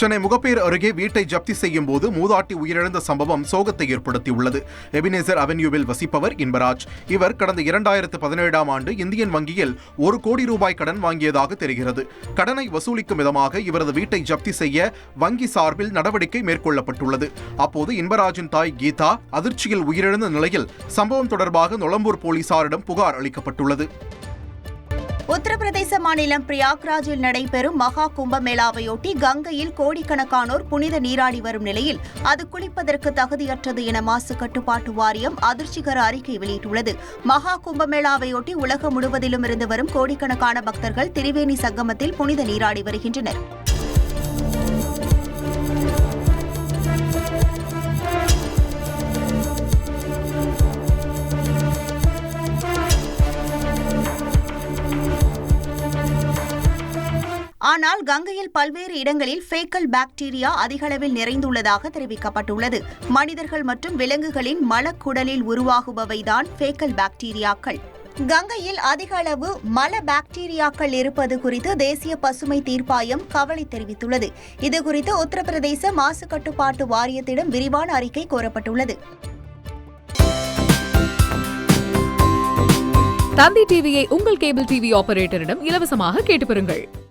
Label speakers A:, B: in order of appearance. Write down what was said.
A: சென்னை முகப்பேர் அருகே வீட்டை ஜப்தி செய்யும் போது மூதாட்டி உயிரிழந்த சம்பவம் சோகத்தை ஏற்படுத்தியுள்ளது. எபினேசர் அவென்யூவில் வசிப்பவர் இன்பராஜ். இவர் கடந்த இரண்டாயிரத்து பதினேழாம் ஆண்டு இந்தியன் வங்கியில் ஒரு கோடி ரூபாய் கடன் வாங்கியதாக தெரிகிறது. கடனை வசூலிக்கும் விதமாக இவரது வீட்டை ஜப்தி செய்ய வங்கி சார்பில் நடவடிக்கை மேற்கொள்ளப்பட்டுள்ளது. அப்போது இன்பராஜின் தாய் கீதா அதிர்ச்சியில் உயிரிழந்த நிலையில் சம்பவம் தொடர்பாக நொளம்பூர் போலீசாரிடம் புகார் அளிக்கப்பட்டுள்ளது.
B: உத்தரப்பிரதேச மாநிலம் பிரயாக்ராஜில் நடைபெறும் மகா கும்பமேளாவையொட்டி கங்கையில் கோடிக்கணக்கானோர் புனித நீராடி வரும் நிலையில் அது குளிப்பதற்கு தகுதியற்றது என மாசு கட்டுப்பாட்டு வாரியம் அதிர்ச்சிகர அறிக்கை வெளியிட்டுள்ளது. மகா கும்பமேளாவையொட்டி உலகம் முழுவதிலும் இருந்து வரும் கோடிக்கணக்கான பக்தர்கள் திரிவேணி சங்கமத்தில் புனித நீராடி வருகின்றனர். ஆனால் கங்கையில் பல்வேறு இடங்களில் ஃபேக்கல் பாக்டீரியா அதிகளவில் நிறைந்துள்ளதாக தெரிவிக்கப்பட்டுள்ளது. மனிதர்கள் மற்றும் விலங்குகளின் மலக்குடலில் உருவாகுபவைதான் ஃபேக்கல் பாக்டீரியாக்கள். கங்கையில் அதிக அளவு மல பாக்டீரியாக்கள் இருப்பது குறித்து தேசிய பசுமை தீர்ப்பாயம் கவலை தெரிவித்துள்ளது. இதுகுறித்து உத்தரப்பிரதேச மாசு கட்டுப்பாட்டு வாரியத்திடம் விரிவான அறிக்கை கோரப்பட்டுள்ளது.
C: தந்தி டிவியை உங்கள் கேபிள் டிவி ஆபரேட்டரிடம் இலவசமாக கேட்டு பெறுங்கள்.